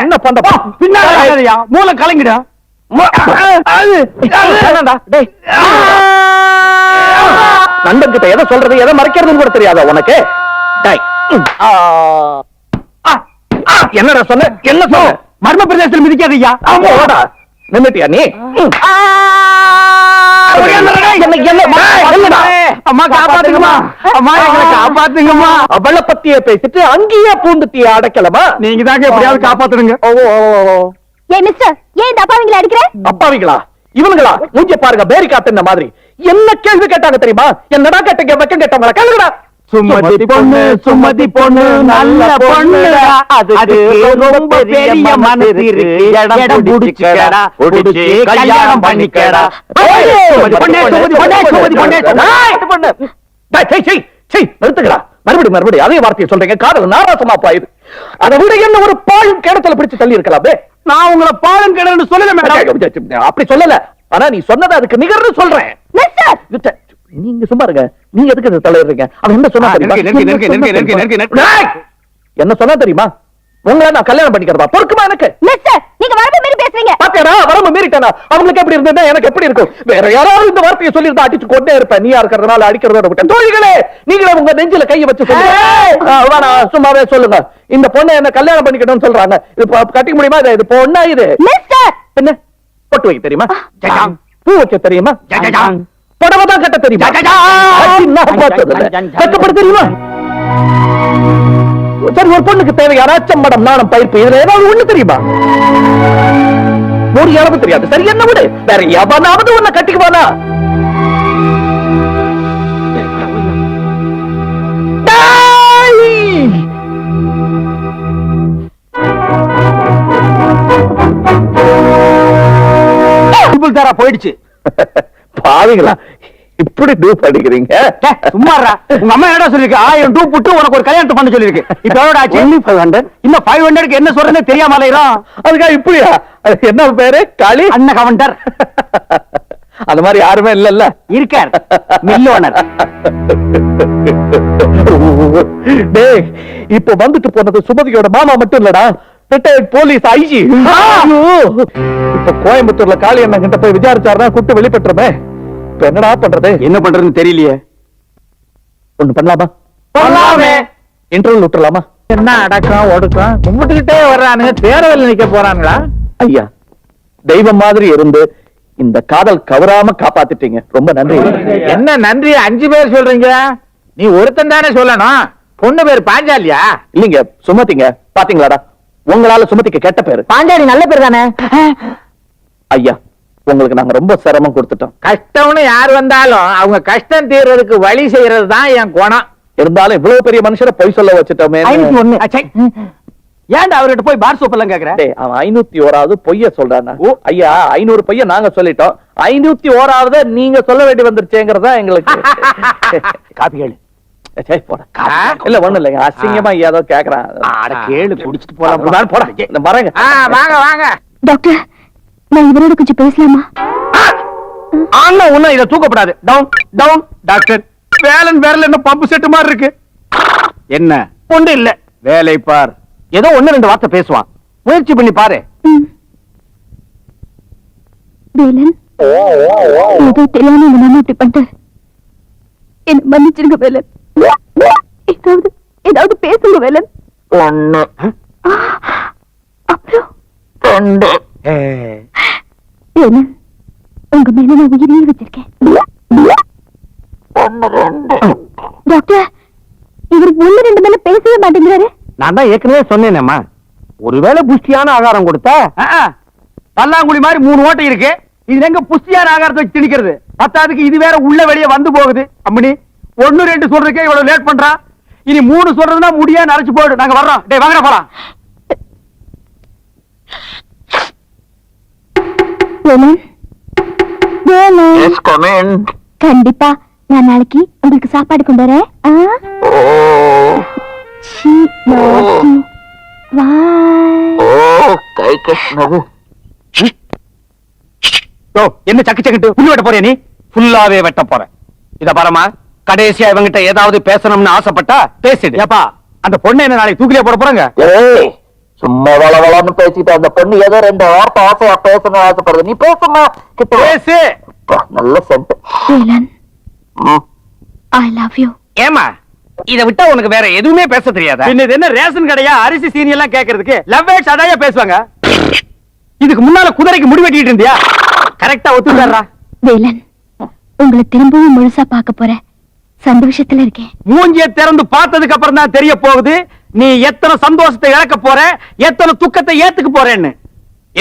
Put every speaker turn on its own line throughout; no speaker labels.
என்ன பண்ற பின்னாடி மூளை கலங்கிடா எதை சொல்றது எதை மறைக்கிறதுன்னு கூட தெரியாதா உனக்கு என்னடா சொன்ன என்ன சொன்ன மர்ம பிரதேசத்தில் மிதிக்காதீயா ஆமா நின்னுட்டியா நீ? அம்மா காப்பாத்துங்கம்மா. அம்மா எங்களை காப்பாத்துங்கம்மா. அவளை பத்தியே பேசிட்டு அங்கேயே பூந்துட்டிய அடைக்கலமா? நீங்க தாங்க எப்படியாவது காப்பாத்துடுங்க ஓ.
ஏ மிஸ்டர் ஏன் இந்த அப்பாவிங்களை அடிக்கிற?
அப்பாவிங்களா? இவனுங்களா மூஞ்ச பாருங்க பேரி காட்டுன மாதிரி. என்ன கேள்வி கேட்டாங்க தெரியுமா? என்னடா கேட்டீங்க வெக்கம் கேட்டவங்களா? கேளுங்கடா.
சுமதி பொண்ணு சுமதி பொண்ணு நல்ல பொண்ணு அதுக்கு ரொம்ப பெரிய மனசு இருக்கு இடம் புடிச்சுக்கடா புடிச்சு கல்யாணம் பண்ணிக்கடா சுமதி பொண்ணே சுமதி சுமதி
அதே வார்த்தையை சொல்றீங்க காதல் நாராசமா போயுது அதை விட என்ன ஒரு பாழும் கிணத்துல பிடிச்சு தள்ளி இருக்கலாமே
நான் உங்களை பாலம் கிணறு சொல்லல மேடம்
அப்படி சொல்லல ஆனா நீ சொன்னது அதுக்கு நிகர்னு சொல்றேன். நீங்க சும்மா இருங்க நீங்க எதுக்கு இதை தலையிடுறீங்க அவன் என்ன சொன்னா தெரியுமா? என்ன சொன்னா தெரியுமா? உங்களை நான் கல்யாணம் பண்ணிக்கிறதா? பொறுக்குமா எனக்கு?
மிஸ்டர் நீங்க வரம்பு மீறி பேசுறீங்க.
பாத்தியாடா வரம்பு மீறிட்டானா? அவங்களுக்கு எப்படி இருந்ததுன்னா எனக்கு எப்படி இருக்கும்? வேற யாராவது இந்த வார்த்தையை சொல்லி இருந்தா அடிச்சு கொண்டே இருப்பேன். நீயா இருக்கிறதுனால அடிக்கிறதோட விட்டேன் தோழிகளே நீங்களே உங்க நெஞ்சில கையை வச்சு சொல்லுங்க. சும்மாவே சொல்லுங்க. இந்த பொண்ணை என்ன கல்யாணம் பண்ணிக்கணும்னு சொல்றாங்க. இது கட்டிக்க முடியுமா? இது இது பொண்ணா இது?
மிஸ்டர்
என்ன? பொட்டு வைக்க தெரியுமா. பூ வைக்க தெரியுமா. புடவை தான் கட்ட தெரியுமா? நான் பார்த்ததில்ல. கட்டப்பட தெரியுமா? சரி ஒரு பொண்ணுக்கு தேவையான அச்சம்படம் நாணம் பயிர்ப்பு இதுல ஏதாவது ஒண்ணு தெரியுமா? ஒரு அளவு தெரியாது. சரி என்ன விடு? வேற எவனாவது உன்னை கட்டிக்குவானா?
போயிடுச்சு.
பாவிங்களா இப்படி டூப் அடிக்கிறீங்க?
டேய், சும்மா இருடா. உங்க அம்மா என்ன சொல்லிருக்கு? ஆயிரம் டூ புட்டு உனக்கு ஒரு கல்யாணத்தை பண்ண சொல்லிருக்கு. இப்ப எவ்வளவு ஆச்சு? இன்னும் ஃபைவ் ஹண்ட்ரட்க்கு என்ன சொல்றதுன்னு தெரியாம அலையிறோம்.
அதுக்காக இப்படியா? அது என்ன பேரு? காளி?
அண்ணன் கவுண்டர்.
அந்த மாதிரி யாருமே இல்லல்ல.
இருக்கார். மில் ஓனர்
டேய் இப்ப வந்துட்டு போனது சுமதியோட மாமா மட்டும் இல்லடா. ரிட்டையர்ட் போலீஸ் ஐஜி இப்ப கோயம்புத்தூர்ல காளி அண்ணன் கிட்ட போய் விசாரிச்சாருன்னா கூட்டு வெளிப்பட்டுருமே. இப்ப என்னடா பண்றது?
என்ன பண்றதுன்னு தெரியலையே.
ஒண்ணு பண்ணலாமா?
பண்ணலாமே.
இன்டர்வல் விட்டுறலாமா?
என்ன அடக்கம் ஒடுக்கம்? கும்பிட்டுக்கிட்டே வர்றானுங்க தேரவில் நிக்க போறானுங்களா?
ஐயா தெய்வம் மாதிரி இருந்து இந்த காதல் கவராம காப்பாத்திட்டீங்க. ரொம்ப நன்றி.
என்ன நன்றி? அஞ்சு பேர் சொல்றீங்க? நீ ஒருத்தன் தானே சொல்லணும். பொண்ணு பேர் பாஞ்சாலியா?
இல்லீங்க சுமதிங்க. பாத்தீங்களாடா? உங்களால சுமதிக்கு கெட்ட பேரு.
பாஞ்சாலி நல்ல பேர் தானே?
ஐயா உங்களுக்கு நாங்க ரொம்ப சிரமம் கொடுத்துட்டோம்.
கஷ்டம்னு யார் வந்தாலும் அவங்க கஷ்டம் தீர்றதுக்கு வழி செய்யறது தான் என் குணம்.
இருந்தாலும் இவ்வளவு பெரிய மனுஷரை பொய் சொல்ல வச்சுட்டோமே.
ஏன்டா அவர்கிட்ட போய் பார் சோப் எல்லாம் கேக்குற?
டேய், அவன் ஐநூத்தி ஓராவது பொய்ய சொல்றானா? ஐயா ஐநூறு பொய்ய நாங்க சொல்லிட்டோம். ஐநூத்தி ஓராவது நீங்க சொல்ல வேண்டி வந்துருச்சேங்கிறதா எங்களுக்கு.
காப்பி கேளு.
இல்ல ஒண்ணு இல்லைங்க. அசிங்கமா ஏதோ கேக்குறான்.
அட கேளு குடிச்சிட்டு போலாம்.
போடா. இந்த மரங்க.
வாங்க வாங்க.
டாக்டர் நான் இவரோட கொஞ்சம் பேசலாமா?
ஆனா ஒண்ணும் இத தூக்கப்படாது. டவுன் டவுன் டாக்டர் வேலன் வேறல என்ன பம்பு செட்டு மாதிரி இருக்கு. என்ன? ஒண்ணு இல்ல. வேலை பார். ஏதோ ஒண்ணு ரெண்டு வார்த்தை பேசுவான். முயற்சி பண்ணி பாரு.
வேலன் ஏதோ தெரியாம இந்த மாமா இப்படி பண்ணிட்டாரு என்ன மன்னிச்சிருங்க வேலன். ஏதாவது ஏதாவது பேசுங்க வேலன்.
ஒண்ணு
ஆ, அப்புறம்
ஏ,
வேலன் உங்க மேல நான் உயிரையே வச்சிருக்கேன் டாக்டர் இவர் ஒண்ணு ரெண்டு மேல பேசவே மாட்டேங்கிறாரு
நான் தான் ஏற்கனவே சொன்னேனேம்மா. ஒருவேளை புஷ்டியான ஆகாரம் கொடுத்தா பல்லாங்குழி மாதிரி மூணு ஓட்டை இருக்கு. இது எங்க புஷ்டியான ஆகாரத்தை வச்சு திணிக்கிறது? பத்தாவதுக்கு இது வேற உள்ள வெளியே வந்து போகுது. அம்மணி ஒண்ணு ரெண்டு சொல்றதுக்கே இவ்வளவு லேட் பண்றான் இனி மூணு சொல்றதுன்னா முடியா நரைச்சு போயிடு நாங்க வர்றோம். டேய் வாங்கடா போலாம்.
கண்டிப்பா. நான் நாளைக்கு உங்களுக்கு சாப்பாடு கொண்டு வரேன்.
என்ன சக்கு சக்கிட்டு புல்லு வெட்ட போறியா நீ? ஃபுல்லாவே வெட்ட போறேன். இத பாருமா கடைசியா இவங்கிட்ட ஏதாவது பேசணும்னு ஆசைப்பட்டா பேசிடு. ஏப்பா அந்த பொண்ணு என்ன நாளைக்கு தூக்கிலே போட போறாங்க?
சும்மா வள வளன்னு பேசிட்டு அந்த பொண்ணு ஏதோ ரெண்டு வார்த்தை ஆசையா பேசணும் ஆசைப்படுது. நீ பேசுமா கிட்ட.
பேசு.
நல்ல சென்ட்
ஐ லவ் யூ
ஏமா இத விட்டா உனக்கு வேற எதுவுமே பேச தெரியாதா? இது என்ன ரேஷன் கடையா அரிசி சீனி எல்லாம் கேக்குறதுக்கு? லவ் வேட்ஸ் அதாயா பேசுவாங்க? இதுக்கு முன்னால குதிரைக்கு முடி வெட்டிட்டு இருந்தியா? கரெக்டா ஒத்துக்காரா
வேலன் உங்களை திரும்பவும் முழுசா பார்க்க போற சந்தோஷத்துல இருக்கேன்.
மூஞ்சிய திறந்து பார்த்ததுக்கு அப்புறம் தான் தெரிய போகுது நீ எத்தனை சந்தோஷத்தை இழக்க போற எத்தனை துக்கத்தை ஏத்துக்க போறேன்னு.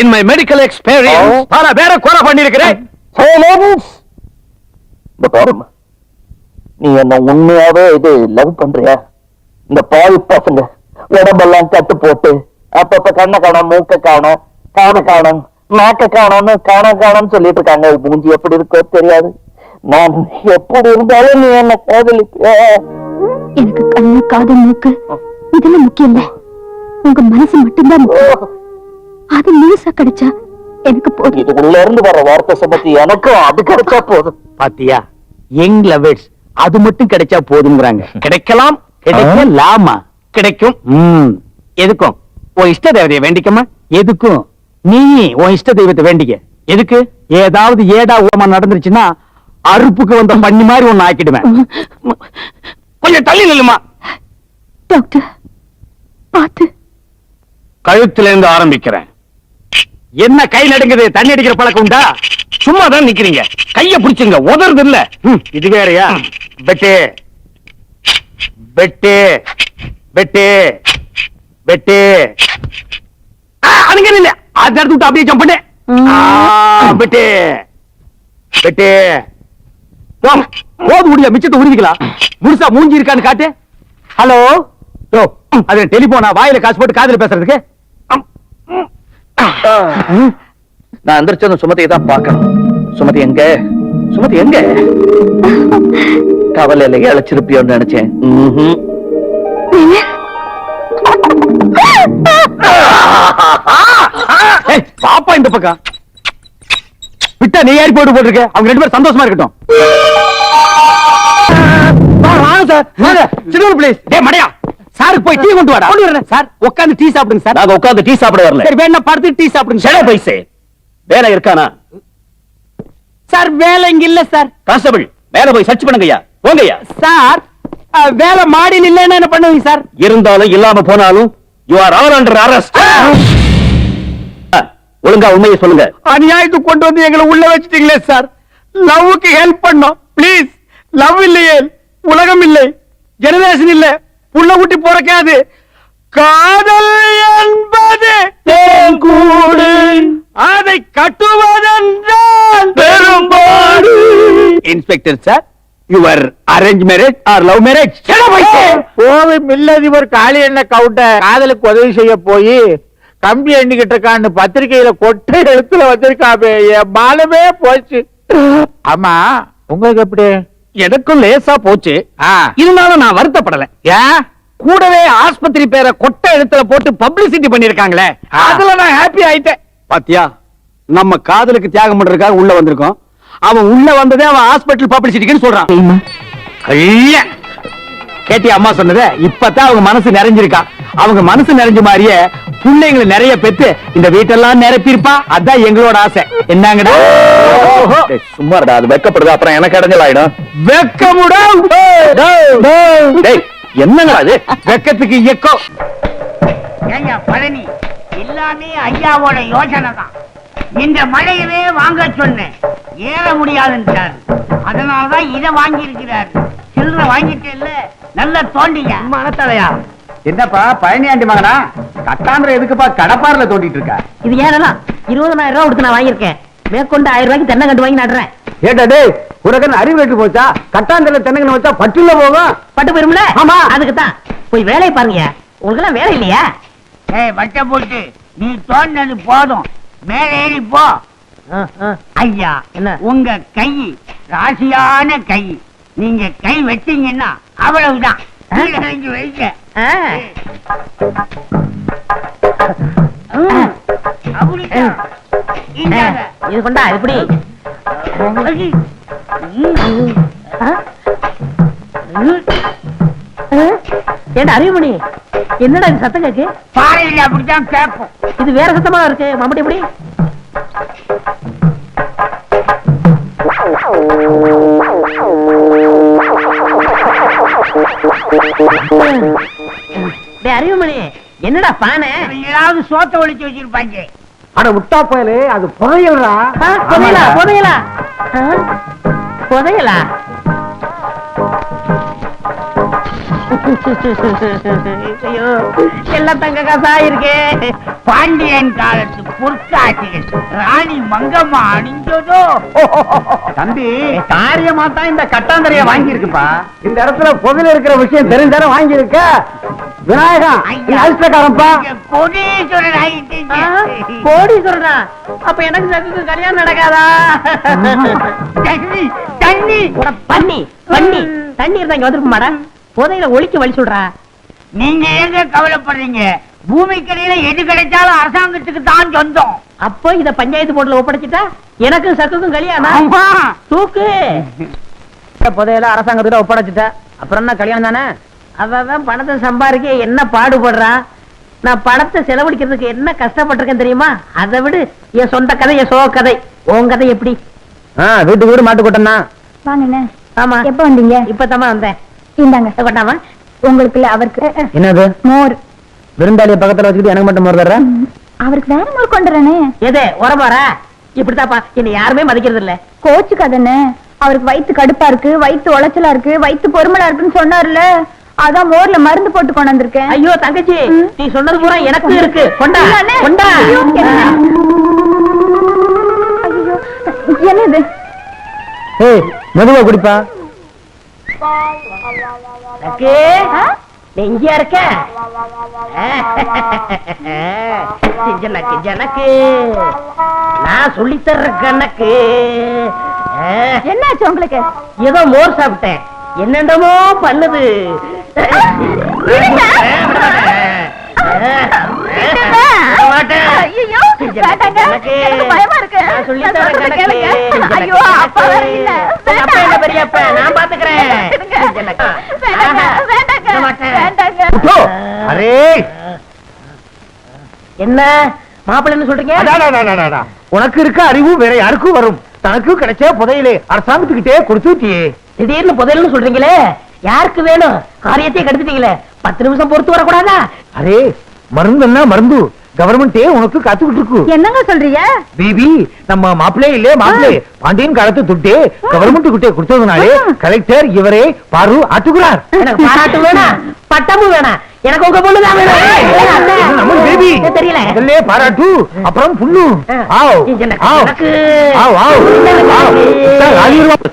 இன் மை மெடிக்கல் எக்ஸ்பீரியன்ஸ் பல பேரை கொலை பண்ணிருக்கிறேன்
நீ என்ன உண்மையாவே இது லவ் பண்றியா? இந்த பாவி பசங்க உடம்பெல்லாம் கட்டு போட்டு அப்பப்ப கண்ணை காணோம் மூக்க காணோம் காண காணோம் நாக்க காணோம்னு காண காணோம்னு சொல்லிட்டு இருக்காங்க. மூஞ்சி எப்படி இருக்கோ தெரியாது. நான் எப்படி இருந்தாலும் நீ என்ன காதலிப்பியா?
எனக்கு கண்ணு காது மூக்கு இதெல்லாம் முக்கியம் இல்ல. உங்க மனசு மட்டும்தான் முக்கியம். அது முழுசா கிடைச்சா எனக்கு போதும்.
இதுக்குள்ள இருந்து வர வார்த்தை சுமத்தி எனக்கும் அது கிடைச்சா போதும்.
பாத்தியா? யங் லவர்ஸ் அது மட்டும் கிடைச்சா போதுங்கிறாங்க கிடைக்கலாம் கிடைக்கலாமா கிடைக்கும். ம். எதுக்கும்? உன் இஷ்ட தேவதைய வேண்டிக்கமா எதுக்கும்? நீ உன் இஷ்ட தெய்வத்தை வேண்டிக்க. எதுக்கு? ஏதாவது ஏடா ஊமா நடந்துருச்சுன்னா அறுப்புக்கு வந்த பண்ணி மாதிரி ஒன்னு ஆக்கிடுவேன். கொஞ்சம் தள்ளி நில்லுமா.
டாக்டர் பார்த்து.
கழுத்துல இருந்து ஆரம்பிக்கிறேன். என்ன கை நடுங்குது? தண்ணி அடிக்கிற பழக்கம் உண்டா? சும்மா தான் நிக்கிறீங்க. கைய பிடிச்சுங்க. உதறது இல்ல இது வேறயா? பெட்டு பெட்டு பெட்டு பெட்டு அதுங்க இல்ல அது எடுத்து விட்டு அப்படியே ஜம்ப் பண்ணு. ஆ, பெட்டு பெட்டு போ, போது முடிய மிச்சத்தை உறுதிக்கலாம் முழுசா மூஞ்சி இருக்கான்னு காட்டு. ஹலோ? யோ அது டெலிபோனா? வாயில காசு போட்டு காதுல பேசுறதுக்கு.
நான் எந்திரிச்சதும் சுமதியை தான் பார்க்கணும். சுமதி எங்க? சுமதி எங்க? கவலையில இழைச்சிருப்பியோன்னு நினைச்சேன்.
பாப்பா இந்த பக்கம். விட்டா நீ ஏறி போட்டு போட்டிருக்க. அவங்க ரெண்டு பேரும் சந்தோஷமா இருக்கட்டும். வா, வாங்க சார். வாங்க. சின்னூர் ப்ளீஸ் டேய் மடையா. சாருக்கு போய் டீ கொண்டு வாடா. கொண்டு வரேன். சார் உட்கார்ந்து டீ சாப்பிடுங்க சார்.
நாங்க உட்கார்ந்து டீ சாப்பிட வரல.
சரி வேணா படுத்து டீ சாப்பிடுங்க சார்.
பைசே வேலை இருக்கானா?
சார் வேலை இங்க இல்ல சார்.
கான்ஸ்டபிள் மேல போய் சர்ச் பண்ணுங்கய்யா. போங்கய்யா.
சார் வேலை மாடியில் இல்லைன்னா என்ன பண்ணுவீங்க சார்?
இருந்தாலும் இல்லாம போனாலும் you are all under arrest ஒழுங்கா உண்மையை சொல்லுங்க.
அநியாயத்துக்கு கொண்டு வந்து எங்களை உள்ள வச்சிட்டீங்களே சார். லவ்வுக்கு ஹெல்ப் பண்ணோம். ப்ளீஸ் லவ் இல்லையே. உலகம் இல்லை. ஜெனரேஷன் இல்ல. புள்ள குட்டி பிறக்காது. காதல் inspector sir your arrange marriage or love marriage
போது மில்லதிபர் காளி எண்ணெய் கவுண்ட காதலுக்கு உதவி செய்ய போய் கம்பி எண்ணிக்கிட்டு இருக்கான்னு பத்திரிக்கையில கொட்டை எழுத்துல வச்சிருக்காபே என் மானமே போச்சு. ஆமா உங்களுக்கு எப்படி?
எனக்கும் லேசா போச்சு. இருந்தாலும் நான் வருத்தப்படல.
ஏன்
கூடவே ஆஸ்பத்திரி பேரை கொட்டை எழுத்துல போட்டு பப்ளிசிட்டி பண்ணிருக்காங்களே. அதுல நான் ஹாப்பி ஆயிட்டேன். பாத்தியா நம்ம காதலுக்கு தியாகம் பண்றதுக்காக உள்ள வந்திருக்கோம். அவன் உள்ள வந்ததே அவன் ஹாஸ்பிடல் பப்ளிசிட்டிக்குன்னு சொல்றான். ஐய! கேட்டியா அம்மா சொன்னதே? இப்பதான் அவங்க மனசு நிறைஞ்சிருக்கா. அவங்க மனசு நிறைஞ்ச மாதிரியே பிள்ளைங்களை நிறைய பெத்து இந்த வீட்டெல்லாம் நிரப்பியிருப்பா. அதான் எங்களோட ஆசை. என்னங்கடா?
டேய், சும்மா அது வெக்கப்படுது. அப்புறம் எனக்கு இடைஞ்சல் ஆயிடும்
வெக்கமுடம்
டேய். என்னங்கடா அது
வெக்கத்துக்கு இயக்கம்.
பழனி. எல்லாமே ஐயாவோட யோசனை தான் இந்த மழையவே வாங்க சொன்னேன். ஏற முடியாதுன்றார். அதனாலதான் இதை வாங்கி இருக்கிறார் சில்லற வாங்கிட்டு இல்ல நல்லா தோண்டிங்க
மனத்தலையா? என்னப்பா பழனியாண்டி மகனா? கட்டாந்திர எதுக்குப்பா கடப்பாரில தோண்டிட்டு இருக்க?
இது ஏறலாம் இருபதனாயிரம் ரூபாய் கொடுத்து நான் வாங்கியிருக்கேன். மேற்கொண்டு ஆயிரம் ரூபாய்க்கு தென்னை கண்டு வாங்கி நடுறேன்.
ஏட்டா டேய் உனக்கு அறிவு கட்டு போச்சா? கட்டாந்திர தென்னங்கன்னு வச்சா பட்டுல போகும்.
பட்டு போயிரும்ல?
ஆமா.
அதுக்கு தான் போய் வேலையை பாருங்க. உங்களுக்கு எல்லாம் வேலை இல்லையா? ஏய் வட்ட போட்டு நீ தோண்டது போதும். மேலே ஏறி போ. ஐயா என்ன? உங்க கை ராசியான கை. நீங்க கை வச்சீங்கன்னா அவ்வளவுதான். இந்தாங்க.
இது கொண்டா இப்படி ஏண்டா அறிவுமணி? என்னடா இது சத்தம் கேக்கு
பாறையில் அப்படித்தான் கேட்கும்
இது வேற சத்தமா இருக்கு? மம்பட்டி எப்படி அறிவுமணி என்னடா பானை?
ஏதாவது சோத்த ஒழிச்சு வச்சிருப்பாங்க.
அட முட்டா போயலே அது
புதையலா புதையலா. ஆ? புதையலா? ஐயோ எல்லாம் தங்க காசா இருக்கே.
பாண்டியன் காலத்து பொற்காட்சிகள் ராணி மங்கம்மா அணிஞ்சதோ?
தம்பி காரியமா தான் இந்த கட்டாந்தரைய வாங்கி இருக்குப்பா இந்த இடத்துல புதையல் இருக்கிற விஷயம் தெரிஞ்சானே வாங்கி இருக்க விநாயகா நீ அதிர்ஷ்டக்காரன்ப்பா
நீங்க கோடீஸ்வரர்
ஆ,
ஆயிட்டீங்க
கோடி சொல்றா அப்ப எனக்கு கல்யாணம் நடக்காதா?
தண்ணி தண்ணி
பண்ணி பண்ணி தண்ணி இருந்தா இங்க வந்துருக்க புதையில ஒழிக்க வழி சொல்றா.
நீங்க ஏங்க கவலைப்படுறீங்க? பூமிக்கடியில எது கிடைச்சாலும் அரசாங்கத்துக்கு தான் சொந்தம்.
அப்போ இத பஞ்சாயத்து போர்டுல ஒப்படைச்சிட்டா? எனக்கும் சக்குக்கும் கல்யாணம்.
ஆமா.
தூக்கு.
புதையல அரசாங்கத்திட்ட ஒப்படைச்சிட்ட. அப்புறம் என்ன கல்யாணம் தானே?
அவன் பணத்தை சம்பாதிக்க என்ன பாடுபடுறான் நான் பணத்தை செலவழிக்கிறதுக்கு என்ன கஷ்டப்பட்டிருக்கேன் தெரியுமா? அதை விடு. என் சொந்த கதை என் சோ கதை. உன் கதை எப்படி?
வீட்டு வீடு மாட்டு கொட்டனா
வாங்கண்ணே
ஆமா.
எப்ப வந்தீங்க?
இப்பதாம்மா வந்தேன்.
இந்தாங்க
கொட்டாமா
உங்களுக்கு இல்ல அவருக்கு
என்னது?
மோர்.
விருந்தாளிய பக்கத்துல வச்சுக்கிட்டு எனக்கு மட்டும் மறந்துடுற
ம், அவருக்கு வேற மோர் கொண்டுறனே
எது உரமாறா இப்படித்தாப்பா என்னை யாருமே மதிக்கிறது இல்ல
கோச்சுக்காதண்ணே. அவருக்கு வயித்து கடுப்பா இருக்கு வயித்து உளைச்சலா இருக்கு வயித்து பொறுமலா இருக்குன்னு சொன்னார்ல. அதான் மோர்ல மருந்து போட்டு கொண்டு வந்திருக்கேன்.
ஐயோ தங்கச்சி. நீ சொன்னது பூரா எனக்கு இருக்கு. கொண்டா. கொண்டா.
என்னது
ஏய் மெதுவா குடிப்பா.
லக்கு, நீ இங்கேயா இருக்க? ஜனக்கு ஜனக்கு நான் சொல்லி தர்ற கணக்கு
என்னாச்சு உங்களுக்கு?
ஏதோ மோர் சாப்பிட்டேன். என்னென்னமோ பண்ணுது.
ஐயோ, வேண்டாங்க. எனக்கு பயமா இருக்கு.
நான் சொல்லி
நான்
தரேன்
சொல்றதை
கணக்கு.
கேளுங்க. ஐயோ, அப்பா வேற இல்ல.
உங்க அப்பா என்ன பெரியப்பா? நான் பாத்துக்கிறேன்.
விடுங்க.
ஜனக்கு.
வேண்டாங்க,
ஆஹா.
வேண்டாங்க,
விட மாட்டேன்.
வேண்டாங்க.
அரே
என்ன மாப்பிள்ளைன்னு சொல்றீங்க.
உனக்கு இருக்க அறிவு வேற யாருக்கும் வரும் தனக்கு கிடைச்ச புதையலே அரசாங்கத்துக்கிட்டே கொடுத்துட்டியே
திடீர்னு புதையல்னு சொல்றீங்களே யாருக்கு வேணும் காரியத்தையே கெடுத்துட்டீங்களே பத்து நிமிஷம் பொறுத்து வரக்கூடாதா
அரே மருந்துன்னா மருந்து கவர்மெண்டே உனக்கு காத்துக்கிட்டு இருக்கு.
என்னங்க சொல்றீங்க?
பேபி நம்ம மாப்பிள்ளே இல்லே மாப்பிள்ளே. பாண்டியன் காலத்து துட்டே கவர்மெண்ட் கிட்டே கொடுத்ததுனாலே கலெக்டர் இவரே பாரு ஆட்டுகிறார்
எனக்கு பாராட்டு வேணாம் பட்டமும் வேணாம். எனக்கு உங்க வேணும்.
நம்ம பேபி.
எனக்கு தெரியல.
பாராட்டு அப்புறம் புண்ணு. ஆவ்.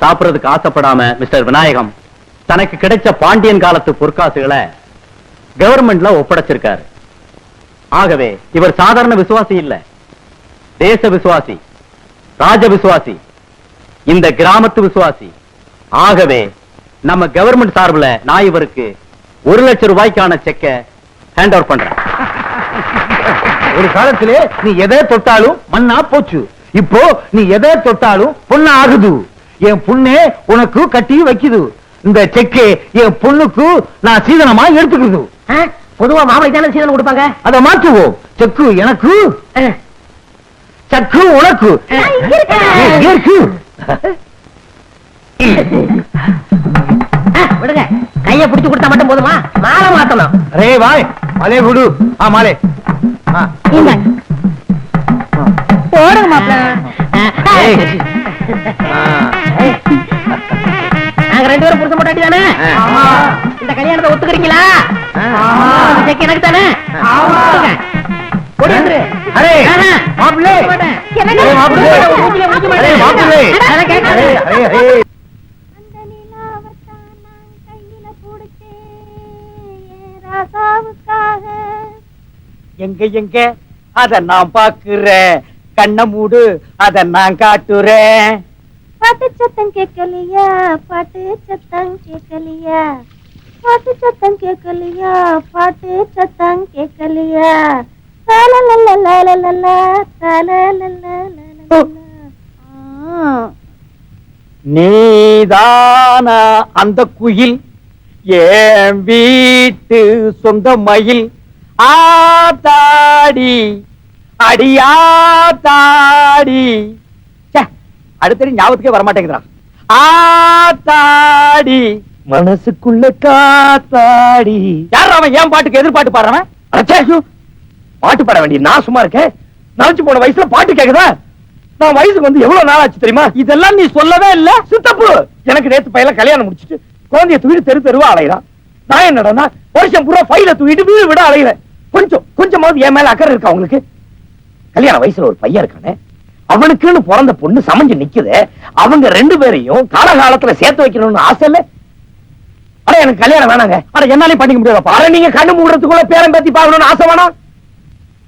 சாப்பிடுறதுக்கு ஆசைப்படாம மிஸ்டர் விநாயகம் தனக்கு கிடைச்ச பாண்டியன் காலத்து பொற்காசுகளை கவர்மெண்ட்ல ஒப்படைச்சிருக்காரு. ஆகவே இவர் சாதாரண விசுவாசி இல்ல. தேச விசுவாசி ராஜ விசுவாசி இந்த கிராமத்து விசுவாசி. ஆகவே நம்ம கவர்மெண்ட் சார்புல நான் இவருக்கு ஒரு லட்சம் ரூபாய்க்கான செக்க ஹேண்ட் ஓவர் பண்றேன்.
ஒரு காலத்திலே நீ எதை தொட்டாலும் மண்ணா போச்சு. இப்போ நீ எதை தொட்டாலும் பொண்ணா ஆகுது. என் புண்ணே உனக்கு கட்டி வைக்குது. இந்த செக்கே என் பொண்ணுக்கு நான் சீதனமா எடுத்துக்குது.
பொதுவா மாப்பிளை தானே சீதனம் கொடுப்பாங்க?
அதை மாற்றுவோம். செக்கு எனக்கு. சக்கு உனக்கு.
விடுங்க. கைய பிடிச்சு கொடுத்தா மட்டும் போதுமா? மாலை மாத்தணும்
அரே வாய். மாலே குடு. ஆ மாலே.
போடுங்க மாப்பிள்ள.
நாங்க ரெண்டு பேரும் புருஷன் போட்டாட்டி தானே? கல்யாணத்தை ஒத்துக்கிறீங்களா? செக் எனக்கு தானே?
எங்க எங்க? அத நான் பாக்குறேன் கண்ண மூடு. அத நான் காட்டுறேன்.
பாட்டு சத்தம் கேட்கலையா? பாட்டு சத்தம் கேட்கலையா? பாட்டு சத்தம் கேட்கலையா பாட்டு சத்தம் கேட்கலையா நீதான
நீதானா அந்த குயில்
ஏன் வீட்டு சொந்த மயில் ஆத்தாடி அடியாத்தாடி ச்சே, அடுத்தடி ஞாபகத்துக்கே வரமாட்டேங்கிறான் ஆத்தாடி
மனசுக்குள்ள காத்தாடி.
யார் அவன்? ஏன் பாட்டுக்கு எதிர்பாட்டு பாடுறவன்.
பாட்டு பாட வேண்டிய நான் சும்மா இருக்கேன். நினைச்சு போன வயசுல பாட்டு கேக்குதா? நான் வயசுக்கு வந்து எவ்வளவு நாள் ஆச்சு தெரியுமா?
இதெல்லாம் நீ சொல்லவே இல்ல.
சித்தப்பு எனக்கு நேத்து பையல கல்யாணம் முடிச்சிட்டு குழந்தைய தூக்கிட்டு தெரு தெருவா அலையிறான். நான் என்னடா வருஷம் பூரா ஃபைல தூக்கிட்டு வீடு விட அலையிறேன். கொஞ்சம் கொஞ்சமாவது என் மேல அக்கறை இருக்கா உங்களுக்கு கல்யாண வயசுல ஒரு பையன் இருக்கானே. அவனுக்குன்னு பிறந்த பொண்ணு சமைஞ்சு நிக்குது. அவங்க ரெண்டு பேரையும் காலகாலத்துல சேர்த்து வைக்கணும்னு ஆசை இல்ல. அட எனக்கு கல்யாணம் வேணாங்க.
அட என்னாலையும் பண்ணிக்க முடியாதப்பா.
அட நீங்க கண்ணு மூடுறதுக்குள்ள பேரம் பேத்தி பார்க்கணும்னு ஆசை வேணாம்.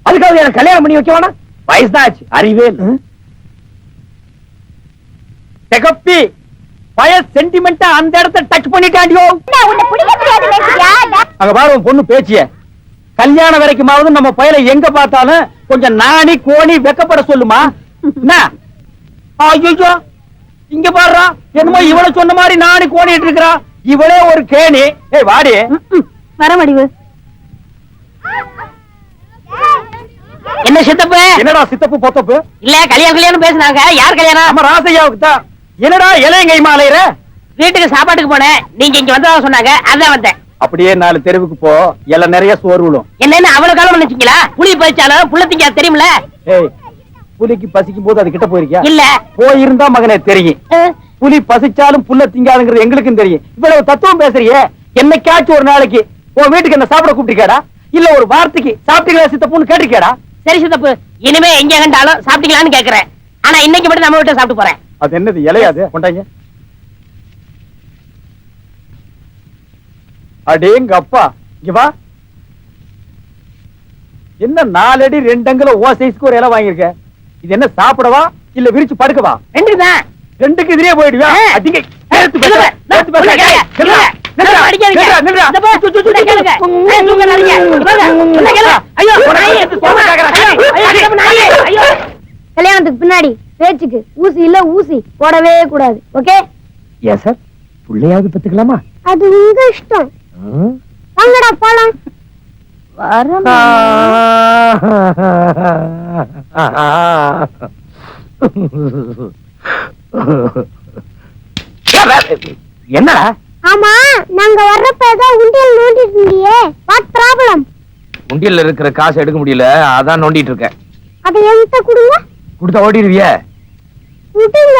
அதுக்காக எனக்கு கல்யாணம் பண்ணி வைக்க வேணாம். ஆச்சு அறிவே
தெகப்பி பய சென்டிமெண்டா அந்த இடத்த டச் பண்ணிட்டாண்டியோ?
உன்னை பிடிக்க முடியாது பேசுறியா
அங்க பாரு உன் பொண்ணு பேச்சிய. கல்யாணம் வரைக்குமாவது நம்ம பயல எங்க பார்த்தாலும் கொஞ்சம் நாணி கோணி வெக்கப்பட சொல்லுமா? என்ன ஐயோ இங்க பாருடா. என்னமோ இவள சொன்ன மாதிரி நாணி கோணிட்டு இருக்கிறா. இவளே ஒரு கேணி. ஏய் வாடி.
வர வடிவு.
என்ன சித்தப்பு?
என்னடா சித்தப்பு பொத்தப்பு?
இல்ல கல்யாணம் கல்யாணம் பேசுனாங்க. யார் கல்யாணம்?
நம்ம ராசையாவுக்கு தான். என்னடா இலையங்கை மாலையிற
வீட்டுக்கு சாப்பாட்டுக்கு போனேன். நீங்க இங்க வந்ததா சொன்னாங்க. அதான் வந்தேன்.
அப்படியே நாலு தெருவுக்கு போ. எல்லாம் நிறைய சோறு விழும்.
என்னன்னு அவ்வளவு காலம் நினைச்சீங்களா? புளி பறிச்சாலும் புள்ள திங்க தெரியுமில?
ஏய் புலிக்கு பசிக்கும் போது அது கிட்ட போயிருக்கியா?
இல்ல.
போயிருந்தா மகனே தெரியும். புலி பசிச்சாலும் புல்ல திங்காதுங்கிறது எங்களுக்கும் தெரியும். இவ்வளவு தத்துவம் பேசுறியே? என்னைக்காச்சும் ஒரு நாளைக்கு உன் வீட்டுக்கு என்ன சாப்பிட கூப்பிட்டிருக்கேடா? இல்ல ஒரு வார்த்தைக்கு சாப்பிட்டீங்களா சித்தப்புன்னு கேட்டிருக்கேடா?
சரி சித்தப்பு இனிமே எங்க கண்டாலும் சாப்பிட்டீங்களான்னு கேக்குறேன் ஆனா இன்னைக்கு மட்டும் நம்ம வீட்டை சாப்பிட்டு போறேன்.
அது என்னது இலையாது கொண்டாங்க. அடேங்க அப்பா இங்க வா. என்ன நாலடி ரெண்டு அங்குல ஓ சைஸ்க்கு ஒரு இலை வாங்கியிருக்க? இது என்ன சாப்பிடவா? இல்ல விரிச்சு படுக்கவா?
ரெண்டு தான்
ரெண்டுக்கு எதிரே
நாயே, ஐயோ.
கல்யாணத்துக்கு பின்னாடி பேச்சுக்கு ஊசி இல்ல ஊசி போடவே கூடாது. ஓகே?
ஏன் சார்? பிள்ளையாவது பெத்துக்கலாமா?
அது உங்க இஷ்டம். வாங்கடா போலாம். வர
என்னடா?
ஆமா நாங்க வர்றப்ப ஏதோ உண்டியல் நோண்டிட்டு இருந்தியே. வாட் ப்ராப்ளம்
உண்டியல்ல இருக்கிற காசு எடுக்க முடியல அதான் நோண்டிட்டு இருக்கேன்.
அதை என்கிட்ட கொடுங்க.
கொடுத்தா ஓடிடுவிய?
விடுங்க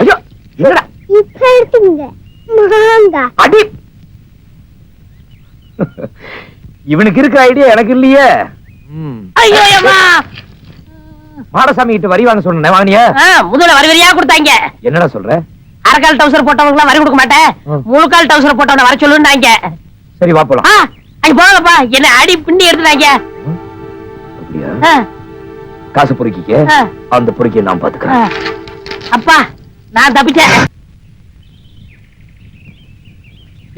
ஐயோ என்னடா?
இப்ப எடுத்துங்க மாங்கா.
அடி. இவனுக்கு இருக்கிற ஐடியா எனக்கு இல்லையே. ம்.
ஐயோ, அம்மா.
மாடசாமி கிட்ட வரி வாங்க சொன்னேன் வாங்கினியா?
முதல்ல வரி வரியா கொடுத்தாங்க.
என்னடா சொல்ற?
அரைக்கால் டவுசர் போட்டவங்க வரி கொடுக்க மாட்டேன். முழுக்கால் டவுசர் போட்டவன வர சொல்லுன்னாங்க.
சரி வா போலாம்.
அங்க போங்கப்பா. என்ன அடி பின்னி எடுத்துட்டாங்க.
காசு பொறுக்கிக்க. அந்த பொறுக்கிய நான். பாத்துக்கிறேன்.
அப்பா நான் தப்பிச்சேன்.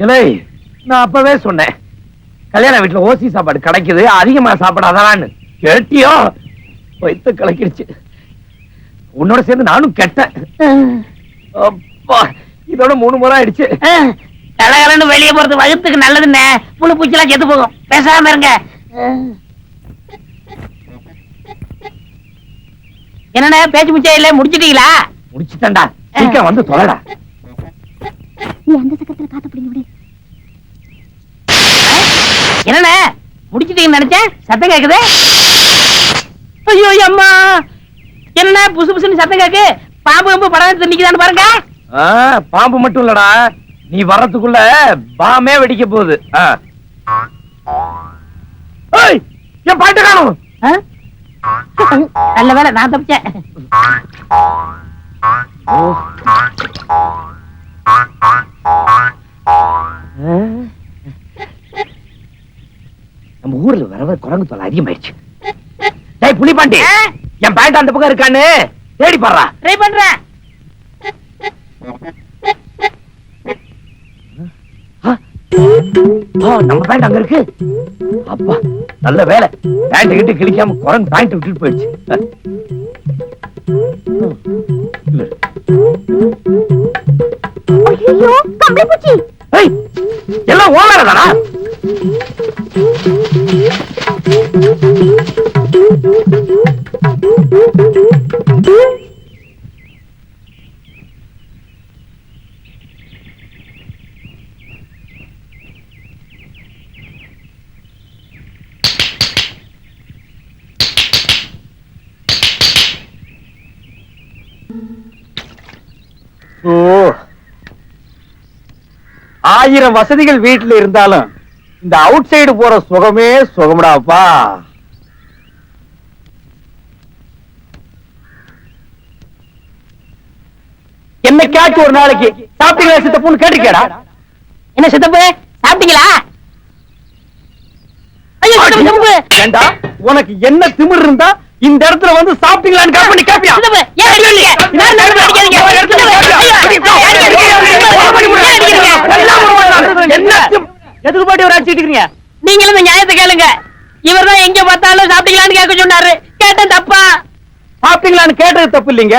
இலை நான் அப்பவே சொன்னேன். கல்யாண வீட்டுல ஓசி சாப்பாடு கிடைக்குது அதிகமா சாப்பிடாதான்னு கேட்டியோ? வைத்து கலக்கிடுச்சு உன்னோட சேர்ந்து நானும் கெட்டேன். அப்பா இதோட மூணு முறை ஆயிடுச்சு.
கலகலன்னு வெளியே போறது வகுத்துக்கு நல்லதுன்னு புழு பூச்சிலாம் செத்து போகும். பேசாம இருங்க. என்னண்ணே பேச்சு முச்சே இல்ல முடிச்சிட்டீங்களா?
முடிச்சுட்டேன்டா. சீக்கிரம் வந்து தொலைடா.
நீ அந்த சக்கரத்துல காத்த பிடிங்க விடு.
என்னண்ணே முடிச்சிட்டீங்கன்னு நினைச்சேன்? சத்தம் கேக்குது? ஐயோ அம்மா. என்ன புசு புசுன்னு சத்தம் கேக்கு பாம்பு கம்பு படம் எடுத்து பாருங்க.
பாம்பு மட்டும் இல்லடா. நீ வர்றதுக்குள்ள பாமே வெடிக்க போகுது. என் பாட்டு காணும்?
நல்ல வேலை நான் தப்பிச்சேன்.
நம்ம ஊர்ல வரவ குரங்கு தொலை அதிகமாயிடுச்சு. டேய் புலிபாண்டி? என் பேண்ட் அந்த பக்கம் இருக்கான்னு தேடி பாடுறா.
ட்ரை பண்றேன்
ஆ, நம்ம பேண்ட் அங்க இருக்கு. அப்பா நல்ல வேலை. பேண்ட் கிட்ட கிழிக்காம குரங்கு பேண்ட் விட்டுட்டு போயிடுச்சு.
பூச்சி.
ஏய், எல்லாம் ஓனரதானா ஓ ஆயிரம் வசதிகள் வீட்டுல இருந்தாலும் இந்த அவுட் சைடு போற சுகமே சுகம்டாப்பா. என்னைக்காச்சும் ஒரு நாளைக்கு சாப்பிட்டீங்களா சித்தப்புன்னு கேட்டிருக்கேடா
என்ன சித்தப்பு? சாப்பிட்டீங்களா?
உனக்கு என்ன திமிர் இருந்தா இந்த இடத்துல வந்து சாப்பிட்டீங்களான்னு பண்ணி கேப்பியா? எதுக்கு பாட்டி ஒரு அடிச்சிட்டு இருக்கீங்க?
நீங்களும் இந்த நியாயத்தை கேளுங்க. இவர்தான் எங்க பார்த்தாலும் சாப்பிட்டீங்களான்னு கேட்க சொன்னாரு. கேட்டேன் தப்பா?
சாப்பிட்டீங்களான்னு கேட்டது தப்பு இல்லைங்க.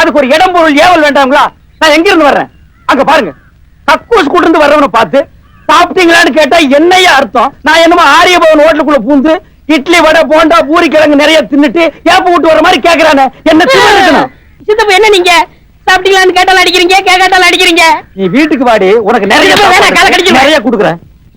அதுக்கு ஒரு இடம் பொருள் ஏவல் வேண்டாங்களா நான் எங்க இருந்து வர்றேன்? அங்க பாருங்க. கக்கூஸ் கூட இருந்து வர்றவனை பார்த்து சாப்பிட்டீங்களான்னு கேட்டா என்னையா அர்த்தம்? நான் என்னமோ ஆரிய பவன் ஹோட்டலுக்குள்ள பூந்து இட்லி வடை போண்டா பூரி கிழங்கு நிறைய தின்னுட்டு ஏப்ப விட்டு வர மாதிரி கேக்குறானே என்ன இருக்கணும்?
சித்தப்பு என்ன நீங்க சாப்பிட்டீங்களான்னு கேட்டாலும் அடிக்கிறீங்க கேட்காட்டாலும் அடிக்கிறீங்க
நீ வீட்டுக்கு வாடி உனக்கு நிறைய. நிறைய குடுக்குறேன்